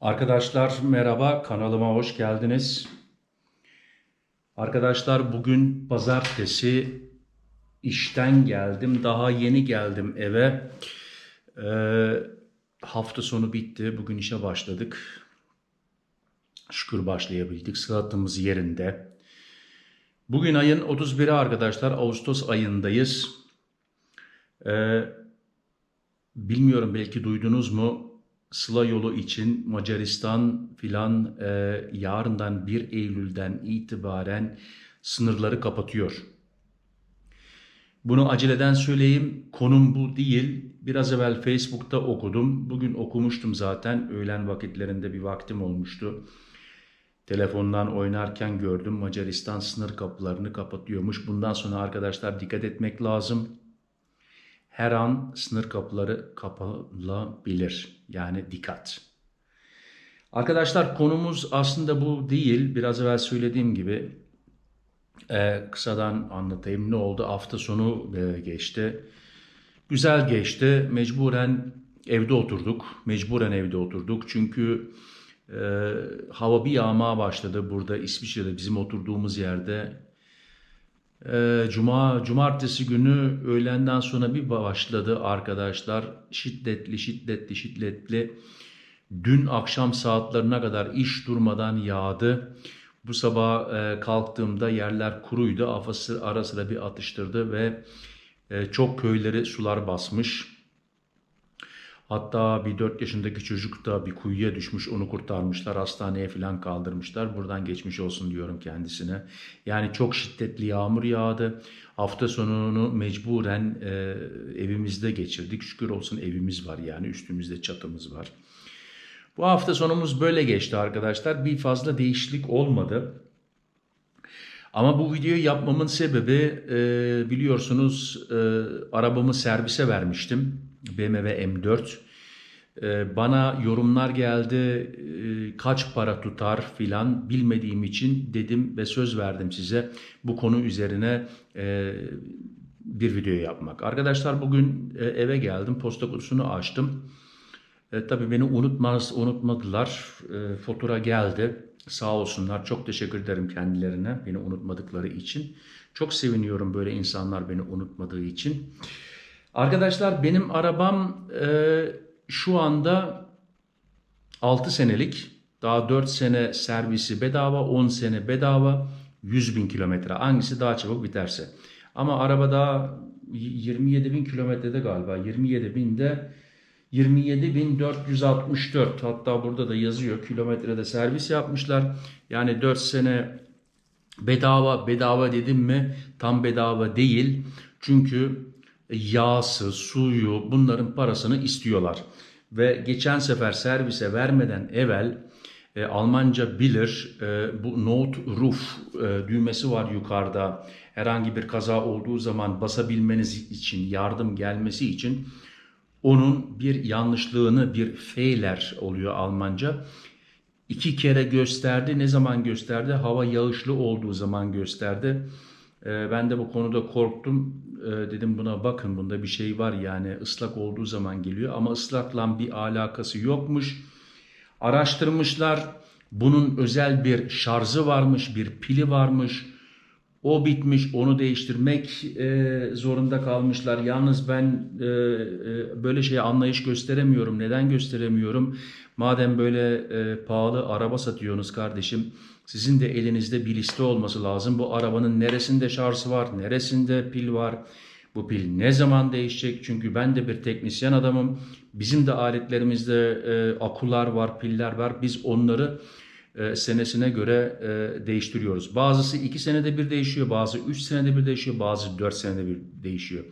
Arkadaşlar merhaba, kanalıma hoş geldiniz. Arkadaşlar bugün pazartesi işten geldim. Daha yeni geldim eve. Ee, hafta sonu bitti. Bugün işe başladık. Şükür başlayabildik. Sıhhatımız yerinde. Bugün ayın 31'i arkadaşlar. Ağustos ayındayız. Ee, bilmiyorum belki duydunuz mu? Sıla yolu için Macaristan filan e, yarından 1 Eylül'den itibaren sınırları kapatıyor. Bunu aceleden söyleyeyim. Konum bu değil. Biraz evvel Facebook'ta okudum. Bugün okumuştum zaten. Öğlen vakitlerinde bir vaktim olmuştu. Telefondan oynarken gördüm Macaristan sınır kapılarını kapatıyormuş. Bundan sonra arkadaşlar dikkat etmek lazım. Her an sınır kapıları kapatılabilir. Yani dikkat. Arkadaşlar konumuz aslında bu değil. Biraz evvel söylediğim gibi e, kısadan anlatayım. Ne oldu? Hafta sonu e, geçti. Güzel geçti. Mecburen evde oturduk. Mecburen evde oturduk. Çünkü e, hava bir yağmaya başladı burada İsviçre'de bizim oturduğumuz yerde. E, Cuma, cumartesi günü öğlenden sonra bir başladı arkadaşlar. Şiddetli, şiddetli, şiddetli. Dün akşam saatlerine kadar iş durmadan yağdı. Bu sabah e, kalktığımda yerler kuruydu. Afası ara sıra bir atıştırdı ve e, çok köyleri sular basmış. Hatta bir 4 yaşındaki çocuk da bir kuyuya düşmüş onu kurtarmışlar hastaneye falan kaldırmışlar. Buradan geçmiş olsun diyorum kendisine. Yani çok şiddetli yağmur yağdı. Hafta sonunu mecburen e, evimizde geçirdik. Şükür olsun evimiz var yani üstümüzde çatımız var. Bu hafta sonumuz böyle geçti arkadaşlar. Bir fazla değişiklik olmadı. Ama bu videoyu yapmamın sebebi e, biliyorsunuz e, arabamı servise vermiştim. BMW M4. E, bana yorumlar geldi e, kaç para tutar filan bilmediğim için dedim ve söz verdim size bu konu üzerine e, bir video yapmak. Arkadaşlar bugün e, eve geldim posta kutusunu açtım. E, tabii beni unutmaz, unutmadılar. E, fatura geldi. Sağ olsunlar. Çok teşekkür ederim kendilerine beni unutmadıkları için. Çok seviniyorum böyle insanlar beni unutmadığı için. Arkadaşlar benim arabam e, şu anda 6 senelik. Daha 4 sene servisi bedava, 10 sene bedava, 100 bin kilometre. Hangisi daha çabuk biterse. Ama araba daha 27 bin kilometrede galiba. 27 binde 27.464 hatta burada da yazıyor kilometrede servis yapmışlar. Yani 4 sene bedava bedava dedim mi tam bedava değil. Çünkü yağsı, suyu bunların parasını istiyorlar. Ve geçen sefer servise vermeden evvel e, Almanca bilir e, bu note roof e, düğmesi var yukarıda. Herhangi bir kaza olduğu zaman basabilmeniz için yardım gelmesi için onun bir yanlışlığını bir feyler oluyor Almanca. İki kere gösterdi. Ne zaman gösterdi? Hava yağışlı olduğu zaman gösterdi. Ee, ben de bu konuda korktum. Ee, dedim buna bakın bunda bir şey var yani ıslak olduğu zaman geliyor ama ıslakla bir alakası yokmuş. Araştırmışlar. Bunun özel bir şarjı varmış, bir pili varmış. O bitmiş, onu değiştirmek e, zorunda kalmışlar. Yalnız ben e, e, böyle şeye anlayış gösteremiyorum. Neden gösteremiyorum? Madem böyle pahalı araba satıyorsunuz kardeşim, sizin de elinizde bir liste olması lazım. Bu arabanın neresinde şarjı var, neresinde pil var, bu pil ne zaman değişecek? Çünkü ben de bir teknisyen adamım. Bizim de aletlerimizde e, akular var, piller var. Biz onları e, senesine göre e, değiştiriyoruz. Bazısı 2 senede bir değişiyor, bazı 3 senede bir değişiyor, bazı 4 senede bir değişiyor.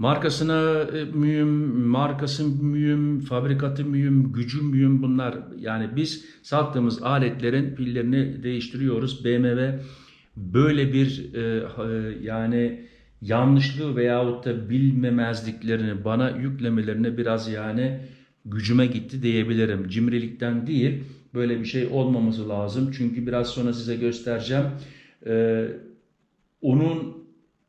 Markasına e, mühim, markası mühim, fabrikatı mühim, gücü mühim bunlar. Yani biz sattığımız aletlerin pillerini değiştiriyoruz. BMW böyle bir e, yani yanlışlığı veyahut da bilmemezliklerini bana yüklemelerine biraz yani gücüme gitti diyebilirim. Cimrilikten değil böyle bir şey olmaması lazım. Çünkü biraz sonra size göstereceğim. Ee, onun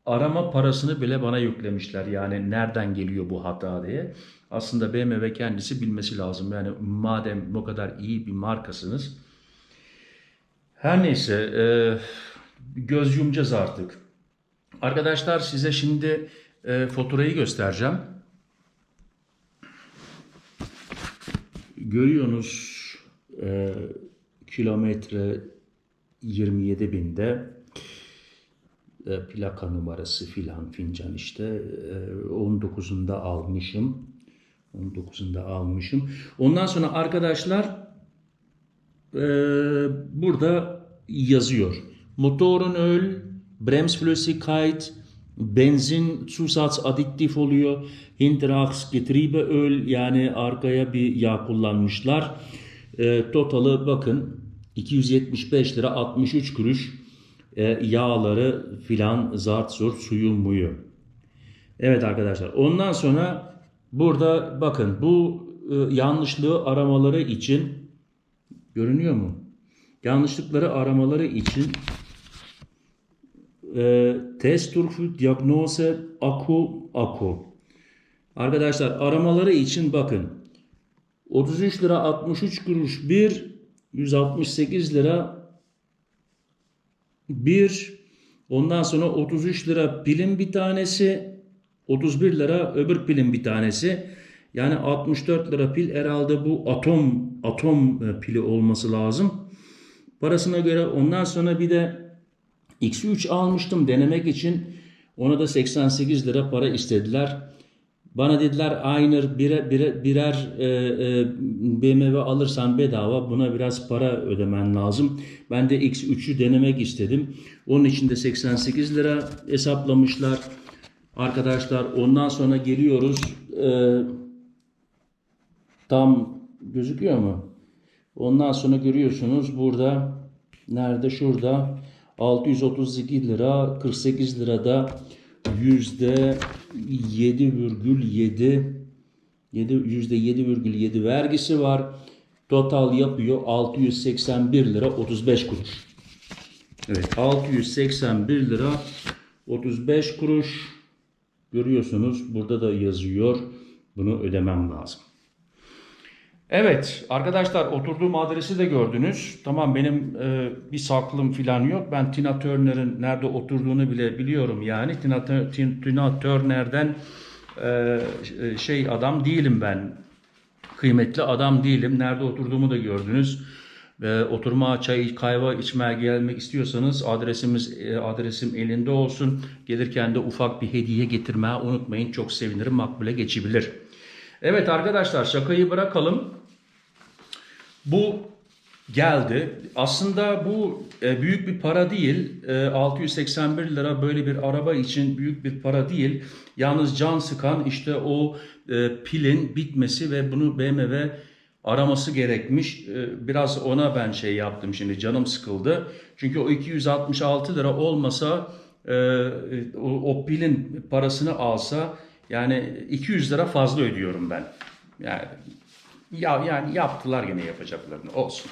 arama parasını bile bana yüklemişler. Yani nereden geliyor bu hata diye. Aslında BMW kendisi bilmesi lazım. Yani madem bu kadar iyi bir markasınız. Her neyse e, göz yumacağız artık. Arkadaşlar size şimdi e, faturayı göstereceğim. Görüyorsunuz e, kilometre 27 binde e, plaka numarası filan fincan işte e, 19'unda almışım. 19'unda almışım. Ondan sonra arkadaşlar e, burada yazıyor. Motorun öl, Bremsflüssigkeit, benzin Zusatz additif oluyor. Hinterachs Getriebeöl yani arkaya bir yağ kullanmışlar. E, totalı bakın 275 lira 63 kuruş e, yağları filan zart zurt suyu muyu. Evet arkadaşlar ondan sonra burada bakın bu e, yanlışlığı aramaları için görünüyor mu? Yanlışlıkları aramaları için e, test für diagnose aku aku. Arkadaşlar aramaları için bakın 33 lira 63 kuruş bir 168 lira bir ondan sonra 33 lira pilin bir tanesi 31 lira öbür pilin bir tanesi yani 64 lira pil herhalde bu atom atom e, pili olması lazım. Parasına göre ondan sonra bir de X3 almıştım denemek için. Ona da 88 lira para istediler. Bana dediler aynı birer, birer, birer e, e, BMW alırsan bedava buna biraz para ödemen lazım. Ben de X3'ü denemek istedim. Onun için de 88 lira hesaplamışlar. Arkadaşlar ondan sonra geliyoruz. E, tam gözüküyor mu? Ondan sonra görüyorsunuz burada nerede şurada 632 lira 48 lirada yüzde 7,7 yüzde 7,7 vergisi var. Total yapıyor 681 lira 35 kuruş. Evet 681 lira 35 kuruş. Görüyorsunuz burada da yazıyor. Bunu ödemem lazım. Evet arkadaşlar oturduğum adresi de gördünüz. Tamam benim e, bir saklım falan yok. Ben Tina Turner'ın nerede oturduğunu bile biliyorum yani. Tina, Tina Turner'den e, şey adam değilim ben. Kıymetli adam değilim. Nerede oturduğumu da gördünüz. E, oturma, çay, kahve içmeye gelmek istiyorsanız adresimiz e, adresim elinde olsun. Gelirken de ufak bir hediye getirmeyi unutmayın. Çok sevinirim. Makbule geçebilir. Evet arkadaşlar şakayı bırakalım. Bu geldi. Aslında bu e, büyük bir para değil. E, 681 lira böyle bir araba için büyük bir para değil. Yalnız can sıkan işte o e, pilin bitmesi ve bunu BMW araması gerekmiş. E, biraz ona ben şey yaptım şimdi canım sıkıldı. Çünkü o 266 lira olmasa e, o, o pilin parasını alsa yani 200 lira fazla ödüyorum ben. Yani ya yani yaptılar gene yapacaklarını olsun.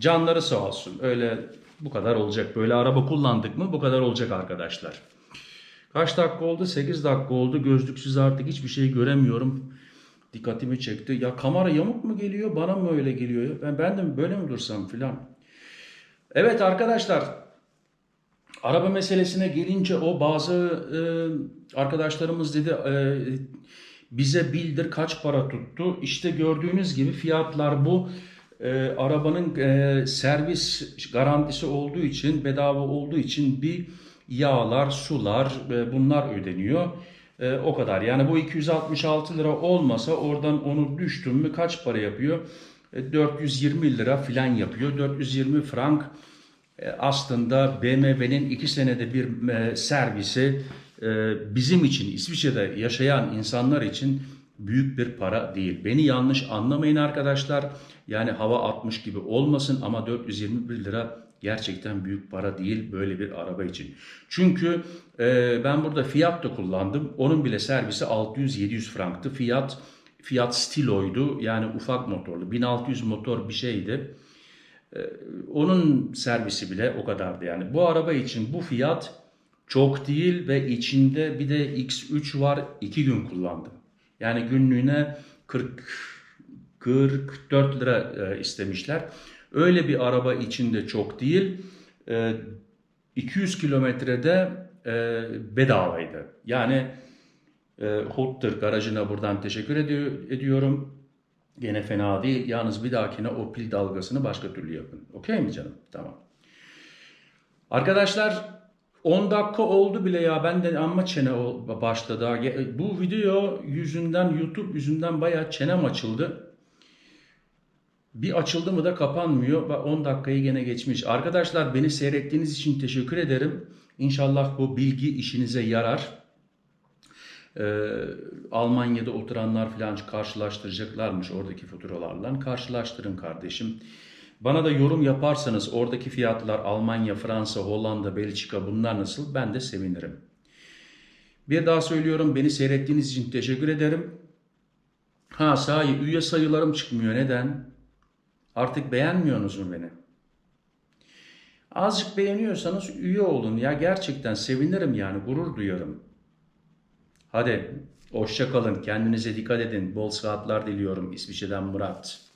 Canları sağ olsun. Öyle bu kadar olacak. Böyle araba kullandık mı bu kadar olacak arkadaşlar. Kaç dakika oldu? 8 dakika oldu. Gözlüksüz artık hiçbir şey göremiyorum. Dikkatimi çekti. Ya kamera yamuk mu geliyor? Bana mı öyle geliyor? Ben, ben de böyle mi dursam filan. Evet arkadaşlar. Araba meselesine gelince o bazı e, arkadaşlarımız dedi e, bize bildir kaç para tuttu. İşte gördüğünüz gibi fiyatlar bu. E, arabanın e, servis garantisi olduğu için bedava olduğu için bir yağlar, sular e, bunlar ödeniyor. E, o kadar. Yani bu 266 lira olmasa oradan onu düştüm mü kaç para yapıyor? E, 420 lira filan yapıyor. 420 frank e, aslında BMW'nin 2 senede bir e, servisi bizim için İsviçre'de yaşayan insanlar için büyük bir para değil. Beni yanlış anlamayın arkadaşlar. Yani hava 60 gibi olmasın ama 421 lira gerçekten büyük para değil böyle bir araba için. Çünkü e, ben burada Fiat da kullandım. Onun bile servisi 600-700 franktı. Fiat Fiat Stilo'ydu. Yani ufak motorlu. 1600 motor bir şeydi. E, onun servisi bile o kadardı yani. Bu araba için bu fiyat Çok değil ve içinde bir de X3 var. 2 gün kullandım. Yani günlüğüne 40 44 lira e, istemişler. Öyle bir araba içinde çok değil. E, 200 kilometrede e, bedavaydı. Yani e, Hottur garajına buradan teşekkür ediyor, ediyorum. Gene fena değil. Yalnız bir dahakine o pil dalgasını başka türlü yapın. Okey mi canım? Tamam. Arkadaşlar 10 dakika oldu bile ya. Ben de amma çene başladı. Bu video yüzünden, YouTube yüzünden bayağı çenem açıldı. Bir açıldı mı da kapanmıyor. Bak 10 dakikayı gene geçmiş. Arkadaşlar beni seyrettiğiniz için teşekkür ederim. İnşallah bu bilgi işinize yarar. Ee, Almanya'da oturanlar falan karşılaştıracaklarmış oradaki faturalarla. Karşılaştırın kardeşim. Bana da yorum yaparsanız oradaki fiyatlar Almanya, Fransa, Hollanda, Belçika bunlar nasıl ben de sevinirim. Bir daha söylüyorum beni seyrettiğiniz için teşekkür ederim. Ha sahi üye sayılarım çıkmıyor neden? Artık beğenmiyorsunuz mu beni? Azıcık beğeniyorsanız üye olun ya gerçekten sevinirim yani gurur duyarım. Hadi hoşça kalın kendinize dikkat edin bol saatler diliyorum İsviçre'den Murat.